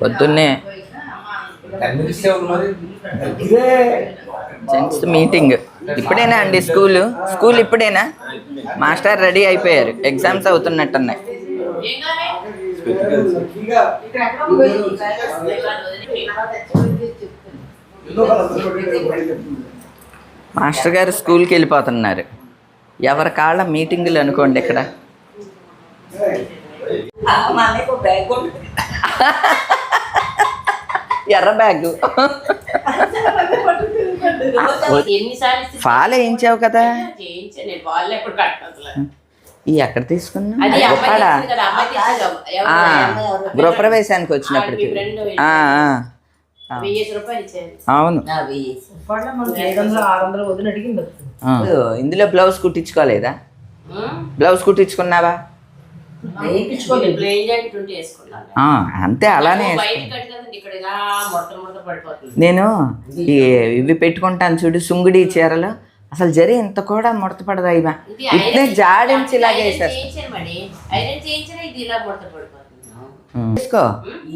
పొద్దున్నే. Gents meeting. ఇప్పుడేనా అండి స్కూల్? స్కూల్ ఇప్పుడేనా? మాస్టర్ రెడీ అయిపోయారు. ఎగ్జామ్స్ అవుతున్నట్టున్నాయి. మాస్టర్ గారు స్కూల్కి వెళ్ళిపోతున్నారు. ఎవరి కాళ్ళ మీటింగులు అనుకోండి ఇక్కడ. ఎర్ర బ్యాగ్. ఫాల్ వేయించావు కదా. ఈ ఎక్కడ తీసుకున్నా? గృహప్రవేశానికి వచ్చినప్పటికి. అవును. ఇందులో బ్లౌజ్ కుట్టించుకోలేదా? బ్లౌజ్ కుట్టించుకున్నావా? అంతే అలానే నేను ఈ ఇవి పెట్టుకుంటాను చూడు సుంగుడి చీరలు. అసలు జరి ఇంత కూడా ముడత పడదా ఇవా? ఐరన్ జాడించి ఇలాగే. వేసుకో.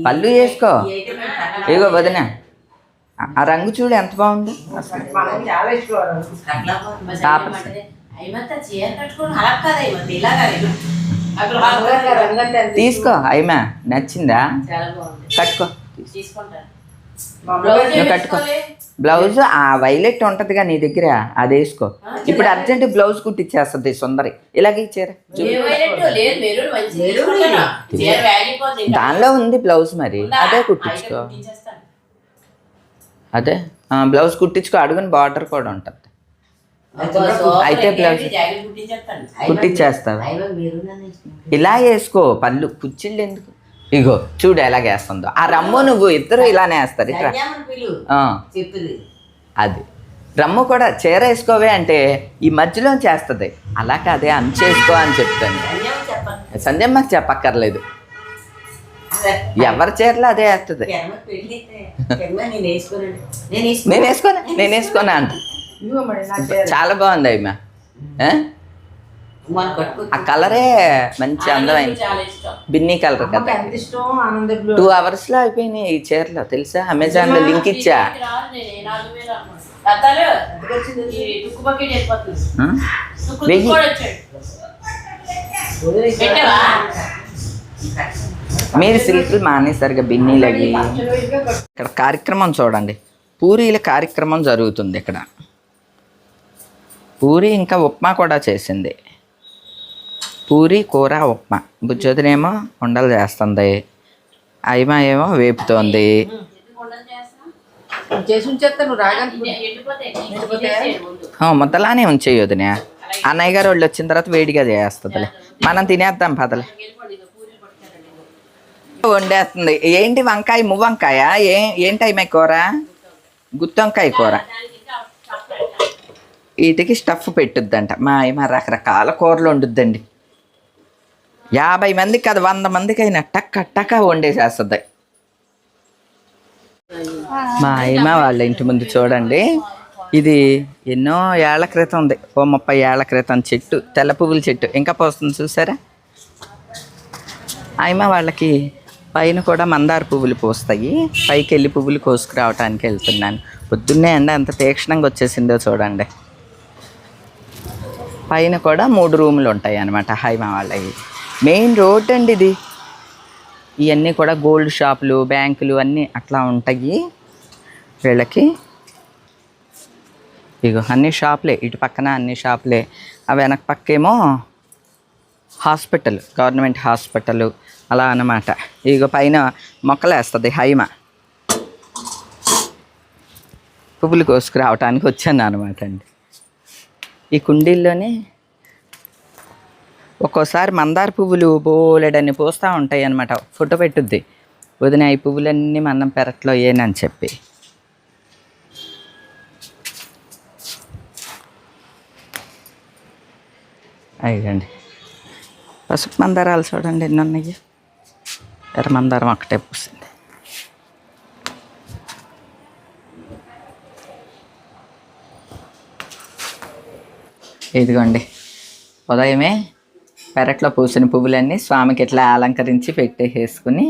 పళ్ళు వేసుకో. ఇగో వదిన. ఆ- రంగు చూడు ఎంత బాగుంది. తీసుకో అయిమా నచ్చిందా? చాలా బాగుంది. కట్టుకో. కట్టుకో. బ్లౌజ్ ఆ వైలెట్ ఉంటదిగా నీ దగ్గర? అది వేసుకో. ఇప్పుడు అర్జెంట్ బ్లౌజ్ కుట్టిచ్చేస్తుంది సుందరి. ఇలాగే ఇచ్చారా. దానిలో ఉంది బ్లౌజ్ మరి? అదే కుట్టించుకో. అదే? ఆ, బ్లౌజ్ కుట్టించుకో అడుగుని బార్డర్ కూడా ఉంటుంది. అయితే బ్లౌజ్. కుట్టిచ్చేస్తావా? ఇలా వేసుకో పళ్ళు. కుచ్చిళ్ళు ఎందుకు? ఇగో చూడు ఎలా వేస్తుందో. ఆ రమ్ము నువ్వు ఇద్దరు ఇలానే వేస్తారు ఇట్లా చెప్పింది. అది. రమ్ము కూడా చీర వేసుకోవే అంటే ఈ మధ్యలో చేస్తుంది. అలా కాదే అంచేసుకో అని చెప్తాను. సంధ్యమ్మకి చెప్పక్కర్లేదు. ఎవరి చీరలో అదే వేస్తుంది. నేను వేసుకోనండి నేను నేను వేసుకోనా నేను వేసుకోనా అంట. చాలా బాగుంది అయ్యా మన కట్టుకో ఆ కలరే మంచి ఇష్టం. బిన్నీ కలర్ కదా. ఎంత ఇష్టం? ఆనంద బ్లూ. టూ అవర్స్లో అయిపోయినాయి ఈ చీరలో తెలుసా? అమెజాన్లో లింక్ ఇచ్చా. మీరు సిల్క్లు మానేసరిగా బిన్నీలు అవి. ఇక్కడ కార్యక్రమం చూడండి. పూరీల కార్యక్రమం జరుగుతుంది ఇక్కడ. పూరి ఇంకా ఉప్మా కూడా చేసింది. పూరి కూర ఉప్మా. బుజ్జొదినేమో ఉండలు చేస్తుంది. అయిమ ఏమో వేపుతోంది. ముద్దలానే ఉంచేయి వదినే. అన్నయ్య గారు వాళ్ళు వచ్చిన తర్వాత వేడిగా చేస్తుందిలే. మనం తినేద్దాం పదలే. వండేస్తుంది. ఏంటి వంకాయ? మువ్వంకాయ ఏ ఏంటి అయిమ కూర? గుత్తొంకాయ కూర. వీటికి స్టఫ్ పెట్టుద్దంట. మా అమ్మ రకరకాల కూరలు వండుద్దండి. యాభై మందికి అది వంద మందికి అయినా టక్క టక్క వండేసేస్తుంది మా అమ్మ వాళ్ళ ఇంటి ముందు చూడండి. ఇది ఎన్నో ఏళ్ళ క్రితం ఉంది. ఓ ముప్పై ఏళ్ళ క్రితం చెట్టు తెల్ల పువ్వుల చెట్టు. ఇంకా పోస్తుంది చూసారా? అమ్మ వాళ్ళకి పైన కూడా మందార పువ్వులు పూస్తాయి. పైకి వెళ్ళి పువ్వులు కోసుకురావటానికి వెళ్తున్నాను. పొద్దున్నే అండి ఎంత తీక్షణంగా వచ్చేసిందో చూడండి. పైన కూడా మూడు రూములు ఉంటాయి అన్నమాట హైమా వాళ్ళవి. మెయిన్ రోడ్ అండి ఇది. ఇవన్నీ కూడా గోల్డ్ షాపులు బ్యాంకులు అన్నీ అట్లా ఉంటాయి. వీళ్ళకి ఇగో అన్ని షాపులే ఇటు పక్కన అన్ని షాపులే. ఆ వెనక పక్కేమో హాస్పిటల్ గవర్నమెంట్ హాస్పిటల్ అలా అన్నమాట. ఇగో పైన మొక్కలేస్తుంది హైమ. పువ్వులు కోసుకురావటానికి వచ్చాను అనమాట అండి. ఈ కుండీల్లోనే ఒక్కోసారి మందార పువ్వులు బోలెడన్ని పూస్తూ ఉంటాయి అనమాట ఫోటో పెట్టుద్ది. వదిన ఈ పువ్వులన్నీ మనం పెరట్లో ఏనని చెప్పి. అయ్యండి పసుపు మందారాలు చూడండి ఎన్ని ఉన్నాయి. ఎర్ర మందారం ఒకటే పూసింది. ఇదిగోండి. ఉదయమే పెరట్లో పూసిన పువ్వులన్నీ స్వామికి ఇట్లా అలంకరించి పెట్టేసేసుకుని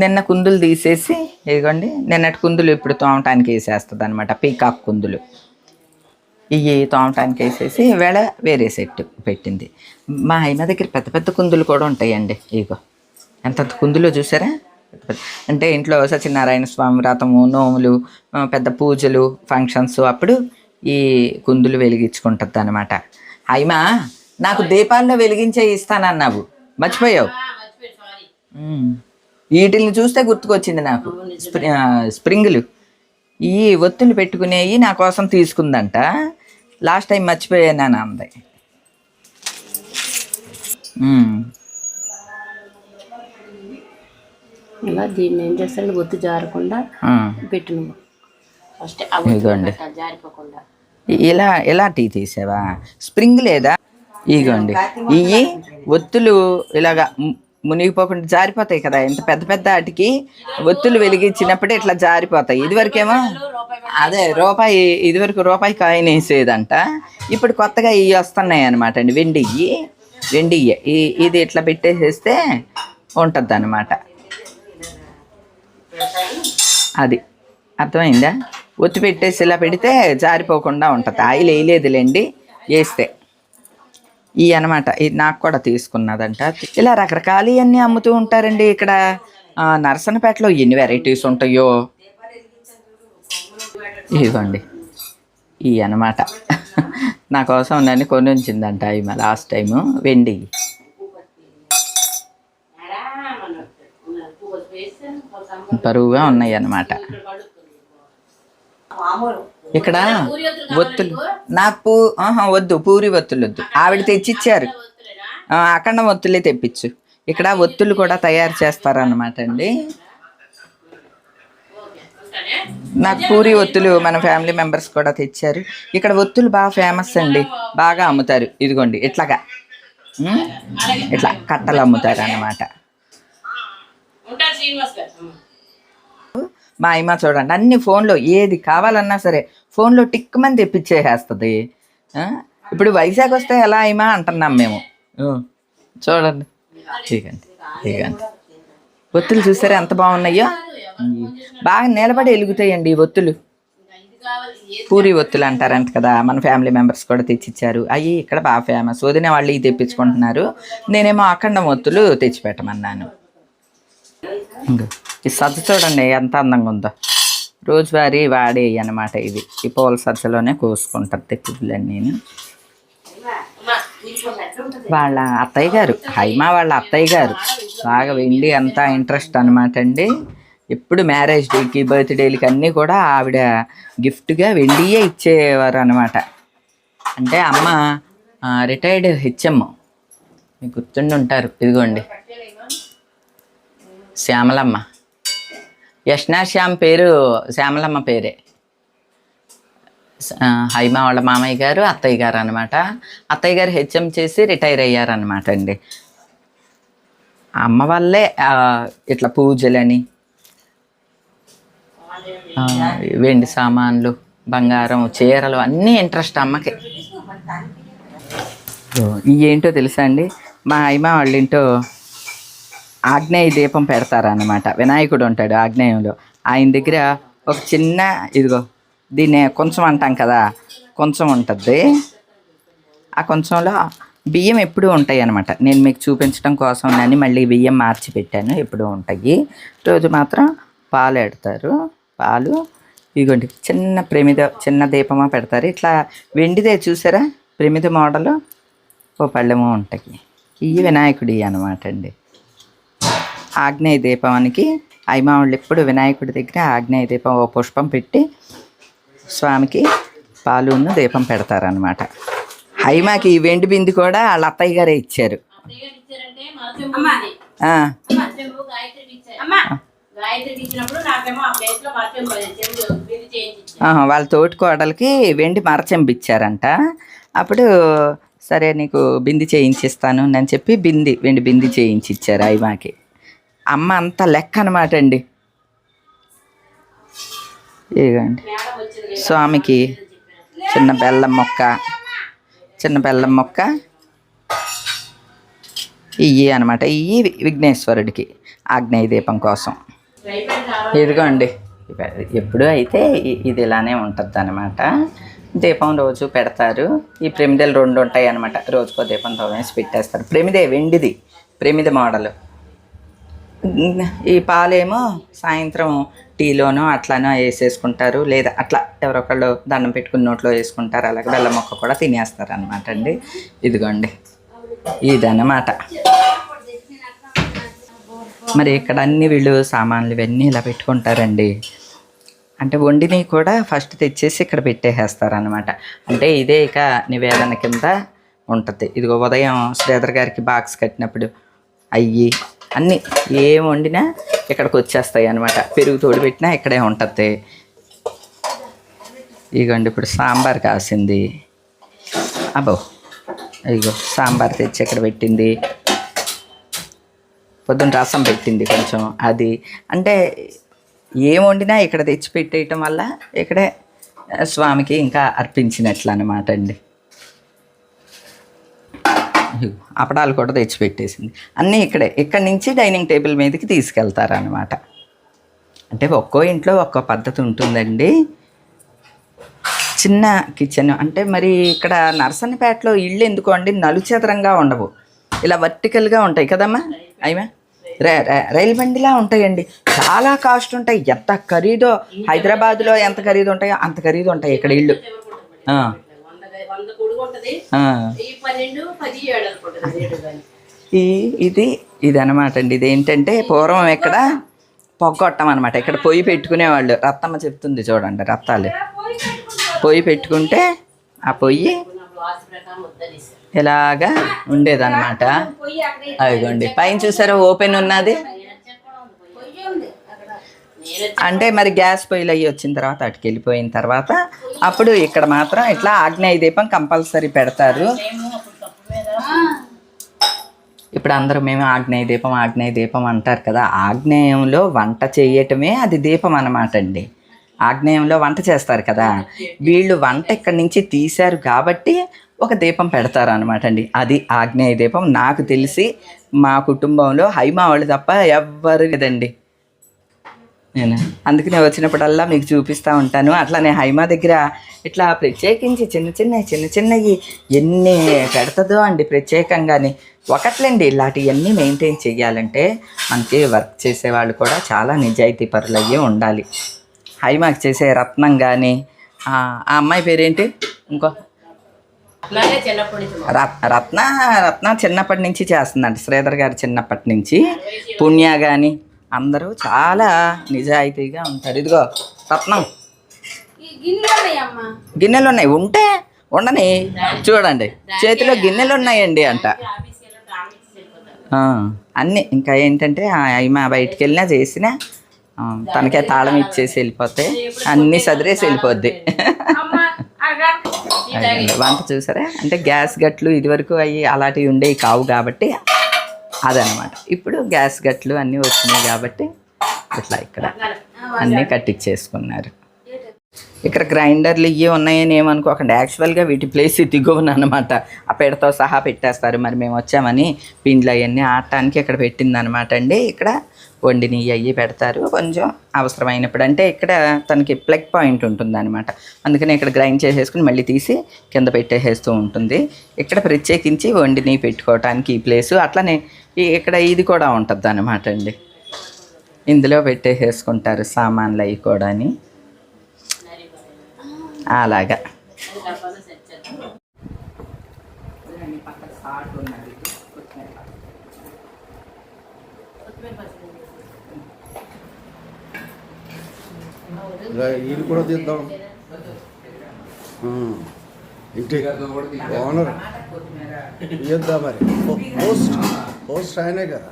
నిన్న కుందులు తీసేసి ఇదిగోండి నిన్నటి కుందులు ఇప్పుడు తోమటానికి వేసేస్తుంది అనమాట పీకాక్ కుందులు. ఇవి తోమటానికి వేసేసి ఈవేళ వేరే సెట్ పెట్టింది. మా ఆయన దగ్గర పెద్ద పెద్ద కుందులు కూడా ఉంటాయండి ఇగో ఎంత కుందులో చూసారా? అంటే ఇంట్లో సత్యనారాయణ స్వామి వ్రతము నోములు పెద్ద పూజలు ఫంక్షన్స్ అప్పుడు ఈ కుందులు వెలిగించుకుంటుంది అనమాట అయిమా నాకు దీపాల్లో వెలిగించే ఇస్తానన్నావు. మర్చిపోయావు. వీటిని చూస్తే గుర్తుకొచ్చింది నాకు. స్ప్రింగులు. ఈ ఒత్తులు పెట్టుకునేవి నా కోసం తీసుకుందంట. లాస్ట్ టైం మర్చిపోయాను అంది. ఉమ్. ఇలా దీన్ని ఏం చేస్తాడు ఒత్తి జారకుండా. పెట్టు నువ్వు ఫస్ట్ ఇదిగోండి. జారిపోకుండా. ఇలా ఇలా టీ తీసావా? స్ప్రింగ్ లేదా? ఇగోండి. ఇవి ఒత్తులు ఇలాగా మునిగిపోకుండా జారిపోతాయి కదా ఇంత పెద్ద పెద్ద వాటికి ఒత్తులు వెలిగించినప్పుడే ఇట్లా జారిపోతాయి. ఇదివరకేమో అదే రూపాయి ఇదివరకు రూపాయి కాయిన్ వేసేదంట. ఇప్పుడు కొత్తగా ఇవి వస్తున్నాయి అనమాట అండి వెండి వెండి ఇది ఇట్లా పెట్టేసేస్తే ఉంటుంది అనమాట అది. అర్థమైందా? ఒత్తి పెట్టేసి ఇలా పెడితే జారిపోకుండా ఉంటుంది. ఆయిల్ వేయలేదులేండి వేస్తే. ఈ అనమాట ఇది నాకు కూడా తీసుకున్నదంట. ఇలా రకరకాలు ఇవన్నీ అమ్ముతూ ఉంటారండి ఇక్కడ. నరసనపేటలో ఎన్ని వెరైటీస్ ఉంటాయో. ఇదిగోండి. ఈ అనమాట నా కోసం నన్ను కొని ఉంచిందంట ఈమె లాస్ట్ టైము వెండి. బరువుగా ఉన్నాయి అన్నమాట. ఇక్కడ ఒత్తులు నాకు? పూ ఆహా, వద్దు పూరి ఒత్తులు వద్దు. ఆవిడ తెచ్చిచ్చారు. అఖండం ఒత్తులే తెప్పించు ఇక్కడ ఒత్తులు కూడా తయారు చేస్తారన్నమాట అండి. నాకు పూరి ఒత్తులు మన ఫ్యామిలీ మెంబర్స్ కూడా తెచ్చారు. ఇక్కడ ఒత్తులు బాగా ఫేమస్ అండి. బాగా అమ్ముతారు. ఇదిగోండి ఇట్లాగా. ఇట్లా కట్టలు అమ్ముతారు అన్నమాట మా అమ్మ చూడండి అన్ని ఫోన్లో ఏది కావాలన్నా సరే ఫోన్లో టిక్ మంది తెప్పించేసేస్తుంది? ఇప్పుడు వైజాగ్ వస్తే ఎలా అయ్యమా అంటున్నాం మేము. చూడండి. ఇదిగండి ఇదిగండి. ఒత్తులు చూసారా ఎంత బాగున్నాయో? బాగా నిలబడి వెలుగుతాయండి ఈ ఒత్తులు. పూరి ఒత్తులు అంటారంట కదా మన ఫ్యామిలీ మెంబర్స్ కూడా తెచ్చిచ్చారు. అవి ఇక్కడ బాగా ఫేమస్ వదిన వాళ్ళు ఇవి తెప్పించుకుంటున్నారు. నేనేమో అఖండం ఒత్తులు తెచ్చిపెట్టమన్నాను. ఈ సజ్జ చూడండి ఎంత అందంగా ఉందో. రోజువారీ వాడే అన్నమాట ఇది. ఈ పూల సజ్జలోనే కోసుకుంటారు పువ్వులన్నీ వాళ్ళ అత్తయ్య గారు హైమా వాళ్ళ అత్తయ్య గారు. బాగా వెండి అంత ఇంట్రెస్ట్ అనమాట అండి. ఎప్పుడు మ్యారేజ్ డేకి బర్త్డేలకి అన్నీ కూడా ఆవిడ గిఫ్ట్గా వెండియే ఇచ్చేవారు అనమాట అంటే అమ్మ రిటైర్డ్ హెచ్ఎం. మీకు గుర్తుండి ఉంటారు. ఇదిగోండి. శ్యామలమ్మ. యష్నా శ్యామ్ పేరు శ్యామలమ్మ పేరే. హైమా వాళ్ళ మామయ్య గారు అత్తయ్య గారు అనమాట అత్తయ్య గారు హెచ్ఎం చేసి రిటైర్ అయ్యారనమాట అండి. అమ్మ వల్లే ఇట్లా పూజలని వెండి సామాన్లు బంగారం చీరలు అన్నీ ఇంట్రెస్ట్ అమ్మకి. ఇవి ఏంటో తెలుసా అండి? మా హైమ వాళ్ళింటో ఆగ్నేయ దీపం పెడతారనమాట వినాయకుడు ఉంటాడు ఆగ్నేయంలో. ఆయన దగ్గర ఒక చిన్న ఇదిగో దీన్ని కొంచెం అంటాం కదా కొంచెం ఉంటుంది. ఆ కొంచెంలో బియ్యం ఎప్పుడూ ఉంటాయి అనమాట నేను మీకు చూపించడం కోసం అని మళ్ళీ బియ్యం మార్చి పెట్టాను ఎప్పుడూ ఉంటాయి. రోజు మాత్రం పాలు పెడతారు. పాలు ఇదిగోండి చిన్న ప్రమిద చిన్న దీపమా పెడతారు. ఇట్లా వెండిదే చూసారా? ప్రమిద మోడలు ఓ పళ్ళెమో ఉంటాయి. ఇవి వినాయకుడి అనమాట అండి. ఆగ్నేయ దీపానికి అయిమా వాళ్ళు ఎప్పుడు వినాయకుడి దగ్గర ఆగ్నేయ దీపం ఓ పుష్పం పెట్టి స్వామికి పాలును దీపం పెడతారనమాట హైమాకి ఈ వెండి బింది కూడా వాళ్ళ అత్తయ్య గారే ఇచ్చారు. వాళ్ళ తోటి కోడలకి వెండి మరచెంబిచ్చారంట అప్పుడు సరే నీకు బింది చేయించిస్తాను అని చెప్పి బింది వెండి బింది చేయించి ఇచ్చారు అయిమాకి అమ్మ అంత లెక్క అనమాట అండి ఇదిగోండి. స్వామికి చిన్న బెల్లం మొక్క చిన్న బెల్లం మొక్క. ఇవి అనమాట. ఇవి విఘ్నేశ్వరుడికి ఆగ్నేయ దీపం కోసం. ఇదిగోండి. ఎప్పుడు అయితే ఇది ఇలానే ఉంటుంది అనమాట దీపం రోజు పెడతారు. ఈ ప్రమిదలు రెండు ఉంటాయి అనమాట రోజుకో దీపం తోమేసి పెట్టేస్తారు. ప్రమిదే వెండిది. ప్రమిద మోడల్. ఈ పాలేమో సాయంత్రం టీలోనో అట్లానో వేసేసుకుంటారు. లేదా అట్లా ఎవరొకళ్ళు దండం పెట్టుకుని నోట్లో వేసుకుంటారు. అలాగే బెల్లం మొక్క కూడా తినేస్తారు అనమాట అండి. ఇదిగోండి. ఇదన్నమాట. మరి ఇక్కడ అన్ని వీళ్ళు సామాన్లు ఇవన్నీ ఇలా పెట్టుకుంటారండి. అంటే వండిని కూడా ఫస్ట్ తెచ్చేసి ఇక్కడ పెట్టేసేస్తారు అనమాట అంటే ఇదే ఇక నివేదన కింద ఉంటుంది. ఇదిగో ఉదయం శ్రీధర్ గారికి బాక్స్ కట్టినప్పుడు అయ్యి అన్నీ ఏం వండినా ఇక్కడికి వచ్చేస్తాయి అనమాట పెరుగు తోడు పెట్టినా ఇక్కడే ఉంటుంది. ఇదిగోండి ఇప్పుడు సాంబార్ కాసింది. అబ్బో ఇగో సాంబార్ తెచ్చి ఇక్కడ పెట్టింది. పొద్దున్న రసం పెట్టింది కొంచెం అది. అంటే ఏం వండినా ఇక్కడ తెచ్చి పెట్టేయటం వల్ల ఇక్కడే స్వామికి ఇంకా అర్పించినట్లు అనమాట అండి. అప్పడాలు కూడా తెచ్చిపెట్టేసింది. అన్నీ ఇక్కడే ఇక్కడి నుంచి డైనింగ్ టేబుల్ మీదకి తీసుకెళ్తారనమాట అంటే ఒక్కో ఇంట్లో ఒక్కో పద్ధతి ఉంటుందండి. చిన్న కిచెన్ అంటే మరి ఇక్కడ నర్సన్నపేటలో ఇళ్ళు ఎందుకు అండి? నలుచదరంగా ఉండవు. ఇలా వర్టికల్గా ఉంటాయి కదమ్మా? అయ్యమా రే- రైలు బండిలా ఉంటాయండి. చాలా కాస్ట్ ఉంటాయి. ఎంత ఖరీదో హైదరాబాద్లో ఎంత ఖరీదు ఉంటాయో అంత ఖరీదు ఉంటాయి ఇక్కడ ఇళ్ళు. ఈ ఇది ఇది అనమాట అండి. ఇది ఏంటంటే పూర్వం ఇక్కడ పొగ్గొట్టం అనమాట ఇక్కడ పొయ్యి పెట్టుకునేవాళ్ళు. రత్తమ్మ చెప్తుంది చూడండి రత్తాలు. పొయ్యి పెట్టుకుంటే ఆ పొయ్యి ఇలాగా ఉండేదన్నమాట. అదిగోండి. పైన చూసారా ఓపెన్ ఉన్నది? నేను అంటే మరి గ్యాస్ పొయ్యిలు అయ్యి వచ్చిన తర్వాత అటుకి వెళ్ళిపోయిన తర్వాత అప్పుడు ఇక్కడ మాత్రం ఇట్లా ఆగ్నేయ దీపం కంపల్సరీ పెడతారు. ఇప్పుడు అందరూ మేము ఆగ్నేయ దీపం ఆగ్నేయ దీపం అంటారు కదా ఆగ్నేయంలో వంట చేయటమే అది దీపం అనమాట అండి. ఆగ్నేయంలో వంట చేస్తారు కదా వీళ్ళు వంట ఇక్కడి నుంచి తీశారు కాబట్టి ఒక దీపం పెడతారు అనమాట అండి. అది ఆగ్నేయ దీపం. నాకు తెలిసి మా కుటుంబంలో హైమావళి తప్ప ఎవ్వరు లేదండి. నేను? అందుకనే వచ్చినప్పుడల్లా మీకు చూపిస్తూ ఉంటాను. అట్లానే హైమా దగ్గర ఇట్లా ప్రత్యేకించి చిన్న చిన్న చిన్న చిన్నవి ఎన్ని పెడుతుందో అండి ప్రత్యేకంగాని. ఒకట్లండి ఇలాంటివన్నీ మెయింటైన్ చేయాలంటే మనకి వర్క్ చేసేవాళ్ళు కూడా చాలా నిజాయితీ పరులయ్యే ఉండాలి. హైమాకి చేసే రత్నం కానీ ఆ అమ్మాయి పేరేంటి? ఇంకో. రత్న రత్న చిన్నప్పటి నుంచి చేస్తుందండి శ్రీధర్ గారు చిన్నప్పటి నుంచి. పుణ్య కానీ అందరూ చాలా నిజాయితీగా ఉంటారు. ఇదిగో రత్నం గిన్నెలు ఉన్నాయి ఉంటే ఉండని చూడండి. చేతిలో గిన్నెలు ఉన్నాయండి అంట అన్నీ. ఇంకా ఏంటంటే ఆ అమ్మ బయటికి వెళ్ళినా చేసినా తనకే తాళం ఇచ్చేసి వెళ్ళిపోతే అన్నీ సదిరేసి వెళ్ళిపోద్ది. వంట చూసారా? అంటే గ్యాస్ గట్లు ఇదివరకు అవి అలాంటివి ఉండేవి కావు కాబట్టి అదనమాట. ఇప్పుడు గ్యాస్ గట్లు అన్నీ వచ్చినాయి కాబట్టి ఇట్లా ఇక్కడ అన్నీ కట్టించేసుకున్నారు ఇక్కడ గ్రైండర్లు ఇవి ఉన్నాయని ఏమనుకోకండి. యాక్చువల్గా వీటి ప్లేస్ దిగోను అనమాట ఆ పెడతో సహా పెట్టేస్తారు. మరి మేము వచ్చామని పిండ్లు అవన్నీ ఆడటానికి ఇక్కడ పెట్టిందనమాట అండి. ఇక్కడ వండిని అయ్యి పెడతారు. కొంచెం అవసరమైనప్పుడు అంటే ఇక్కడ తనకి ప్లగ్ పాయింట్ ఉంటుంది అనమాట అందుకని ఇక్కడ గ్రైండ్ చేసేసుకుని మళ్ళీ తీసి కింద పెట్టేసేస్తూ ఉంటుంది. ఇక్కడ ప్రత్యేకించి వండిని పెట్టుకోవటానికి ఈ ప్లేసు. అట్లనే ఇక్కడ ఇది కూడా ఉంటుంది అనమాట అండి. ఇందులో పెట్టేసేసుకుంటారు సామాన్లు అవి కూడాని. అలాగా. వీళ్ళు కూడా తీద్దాం. ఇంటి ఓనర్. ఇద్దా మరి? పోస్ట్ పోస్ట్ ఆయనే కదా.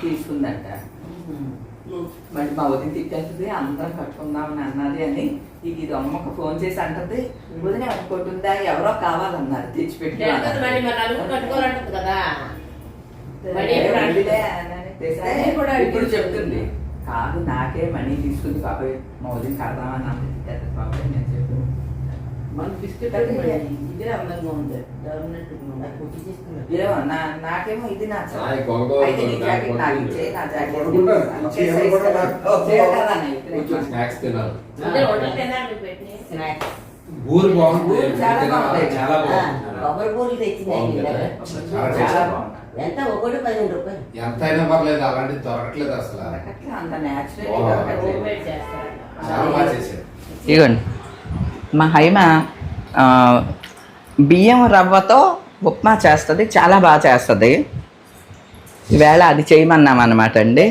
తీసుకుందంట. మళ్ళీ మా వదిన తిట్టేస్తుంది అందరం కట్టుకుందామని అన్నది అని ఇక ఇది అమ్మకు ఫోన్ చేసి అంటది. వదిన కట్టుకుంటుందా ఎవరో కావాలన్నారు తెచ్చిపెట్టి ఇప్పుడు చెప్తుంది. కాదు నాకే మనీ తీసుకుంది బాబాయ్. మా వదిన కడదామని తిట్టేస్తుంది బాబాయ్ నేను చెప్పు. మన బిస్కెట్ ఇదే అందంగా ఉంది. నా నాకేమో ఇది ఊరు బాగుంది చాలా. బాగుంది. చాలా బాగుంది ఎంత? ఒకటి పదిహేను రూపాయలు. ఎంత అయినా పర్లేదు అలాంటిది దొరకట్లేదు అసలు. అంత చాలా బాగా చేశారు. ఇదిగోండి. మా హైమ బియ్యం రవ్వతో ఉప్మా చేస్తుంది చాలా బాగా చేస్తుంది. ఈవేళ అది చేయమన్నాం అనమాట అండి.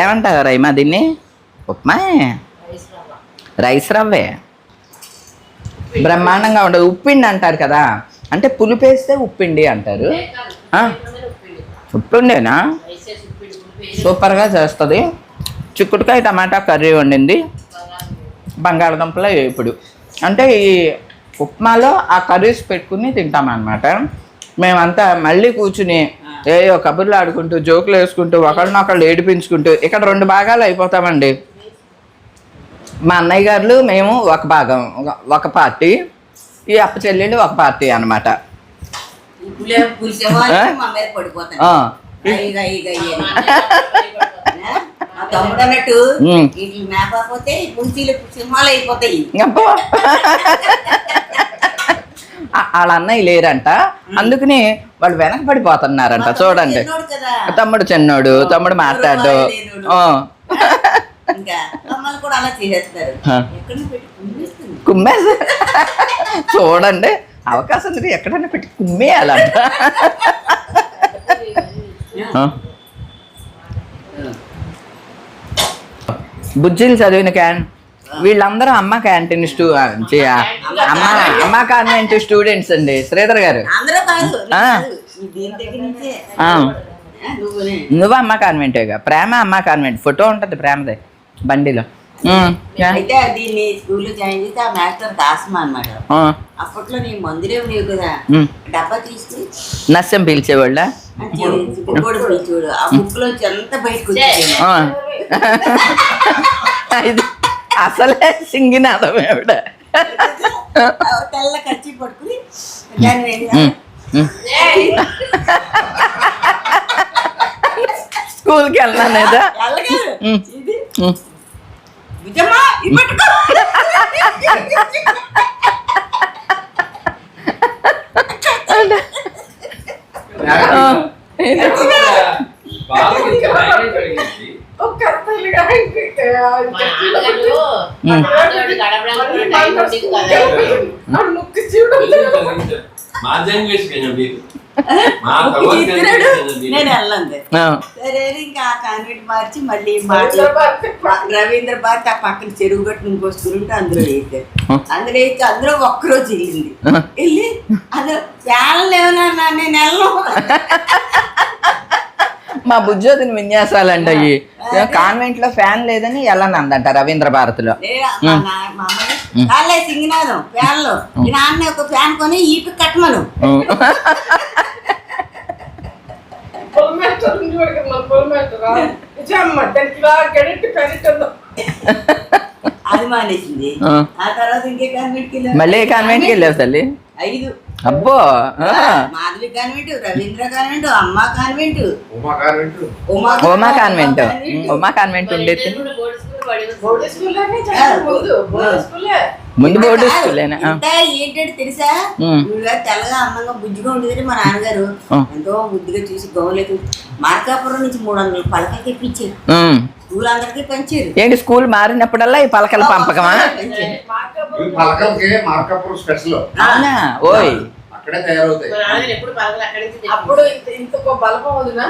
ఏమంటారు రైమా దీన్ని? ఉప్మా? రైస్ రవ్వే. బ్రహ్మాండంగా ఉండదు ఉప్పిండి అంటారు కదా అంటే పులిపేస్తే ఉప్పిండి అంటారు. ఉప్పిండేనా? సూపర్గా చేస్తుంది. చిక్కుడుకాయ టమాటా కర్రీ వండింది. బంగాళదుంపల ఇప్పుడు అంటే ఈ ఉప్మాలో ఆ కర్రీస్ పెట్టుకుని తింటామన్నమాట. మేమంతా మళ్ళీ కూర్చుని ఏయో కబుర్లు ఆడుకుంటూ జోకులు వేసుకుంటూ ఒకరినొకళ్ళు ఏడిపించుకుంటూ ఇక్కడ రెండు భాగాలు అయిపోతామండి. మా అన్నయ్య గారు మేము ఒక భాగం ఒక- ఒక పార్టీ ఈ అప్ప చెల్లెళ్ళు ఒక పార్టీ అనమాట వీటికి మేపకపోతే సింహాలు అయిపోతాయి వాళ్ళ అన్నయ్య లేరంట. అందుకని వాళ్ళు వెనక పడిపోతున్నారంట చూడండి. చిన్నోడు కదా. తమ్ముడు చిన్నోడు తమ్ముడు మాట్లాడు కుమ్మేసి చూడండి. అవకాశం ఉంది ఎక్కడైనా పెట్టి కుమ్మేయాలంట. బుజ్జిలు చదివిన క్యాన్ వీళ్ళందరూ అమ్మ క్యాంటీన్ స్టూ అమ్మ అమ్మ కాన్వెంట్ స్టూడెంట్స్ అండి. శ్రీధర్ గారు. నువ్వు అమ్మ కాన్వెంటేగా ప్రేమ అమ్మ కాన్వెంట్ ఫోటో ఉంటుంది ప్రేమదే బండిలో. Um, yeah. అయితే దీన్ని స్కూల్లో జాయిన్ చేస్తే ఆ మాస్టర్ దాసమా అనమాట ఆ, అప్పట్లో నీ మందులేవు నీవు కదా. ఉమ్. డబ్బా తీసుకుని నస్యం పిలిచేవాళ్ళ? చూడు. ఆ బుక్ లోంచి అంతా బయటకు. ఇది అసలే సింగినాదం ఆవిడ. తెల్ల ఖర్చు పట్టుకుని. స్కూల్కి. ఇది మా నాన్నగారు కదా. మీరు నేను ఆ, సరే ఇంకా ఆ కాన్వెంట్ మార్చి మళ్ళీ రవీంద్ర భారతి ఆ పక్కన చెరువు గట్టు నుంచి వస్తుంటే అందులో వేసారు అందులో వేసి అందులో ఒక్కరోజు వెళ్ళింది. వెళ్ళి అందులో ఫ్యాన్లు ఏమన్నా నేను వెళ్ళను. మా బుజ్జోదిని విన్యాసాలంట అయ్యి. కాన్వెంట్లో ఫ్యాన్ లేదని వెళ్ళనందంట రవీంద్ర భారతిలో. లేదా మా నా- మా అమ్మని కాలే సింగినాదం ఫ్యాన్లో. ఈ నాన్న ఒక ఫ్యాన్ కొని ఈపి కట్టమను ఉమ్. అది మానేసింది. ఆ. ఆ తర్వాత ఇంకే కాన్వెంట్కి వెళ్ళారు. మళ్ళీ కాన్వెంట్కి వెళ్ళావు తల్లి? ఐదు. అబ్బో ఆ. మాధవి కాన్వెంట్ రవీంద్ర కాన్వెంట్ అమ్మ convent Uma convent Uma Uma convent Uma convent ఉండేది. ముందు బోర్డు స్కూలేనా ఏంటంటే తెలుసా? తెల్లగా అందంగా బుజ్జిగా ఉండేది మా నాన్నగారు. ఎంతో బుద్ధిగా చూసి గౌలేదు మార్కాపురం నుంచి మూడు వందల పలకలు తెప్పించారు. స్కూల్ అందరికీ పంచారు. ఏంటి స్కూల్ మారినప్పుడల్లా ఈ పలకల పంపకమా? మార్కాపురం స్పెషల్. అవునా? ఓయ్. అక్కడే తయారవుతాయి. అప్పుడు ఇంత బలపం వదిన.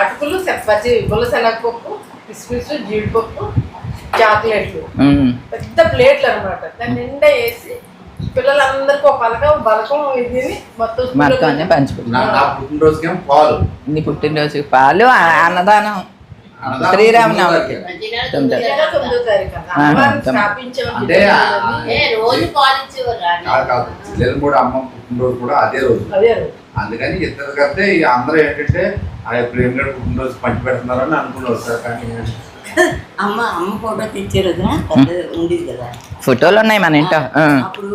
అటుకులు పచ్చి పుల్ల శనగపప్పు కిస్మిస్ జీడిపప్పు చాక్లెట్లు. పెద్ద ప్లేట్లు అన్నమాట. దాన్ని నిండా వేసి పిల్లలందరికీ ఒక పలకం బలకం ఇది మొత్తం మొత్తం పాలు నీ పుట్టినరోజుకి పాలు? అన్నదానం. శ్రీరామనవమికి. తొమ్మిది. తారీఖు కూడా అమ్మ పుట్టినరోజు కూడా అదే రోజు. అదే రోజు. అందుకని ఇద్దరు ఈ అందరూ ఏంటంటే ఆ ప్రేమ పుట్టినరోజు పంచి పెడుతున్నారని అనుకున్నారు సార్. కానీ అమ్మ అమ్మ ఫోటో తెచ్చే రోజున పెద్ద ఉండేది కదా. ఫోటోలు ఉన్నాయి మన ఇంట్లో. అప్పుడు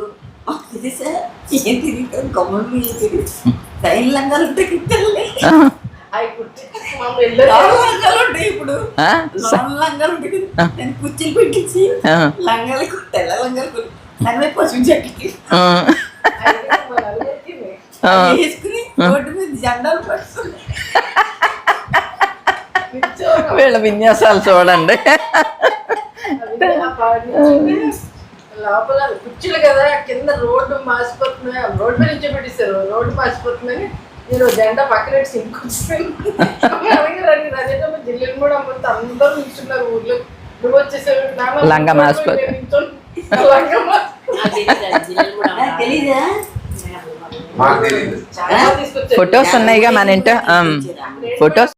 ఇది సార్ ఏం తిరిగి తిరిగి సైన్ లంగాలు ఇప్పుడు లంగాలు కదా. నేను కుర్చీలు పెట్టించి. లంగాలకు తెల్ల లంగాలు దాని పసుపు చెట్టుకి వేసుకుని రోడ్డు మీద జెండాలు పడుతుంది వీళ్ళ విన్యాసాలు చూడండి. లోపల కుర్చీలు కదా కింద రోడ్డు మాసిపోతున్నాయి. రోడ్డు మీద నుంచో పెట్టిస్తారు రోడ్డు మాసిపోతుందని నేను జెండా పక్కన సింకొచ్చాను అదేటప్పుడు జిల్లాలు కూడా అమ్మంత అందరూ నిల్చున్నారు ఊర్లో. నువ్వు వచ్చేసావు. లంగా ఫొటోస్ ఉన్నాయిగా మన ఇంట్లో. ఫొటోస్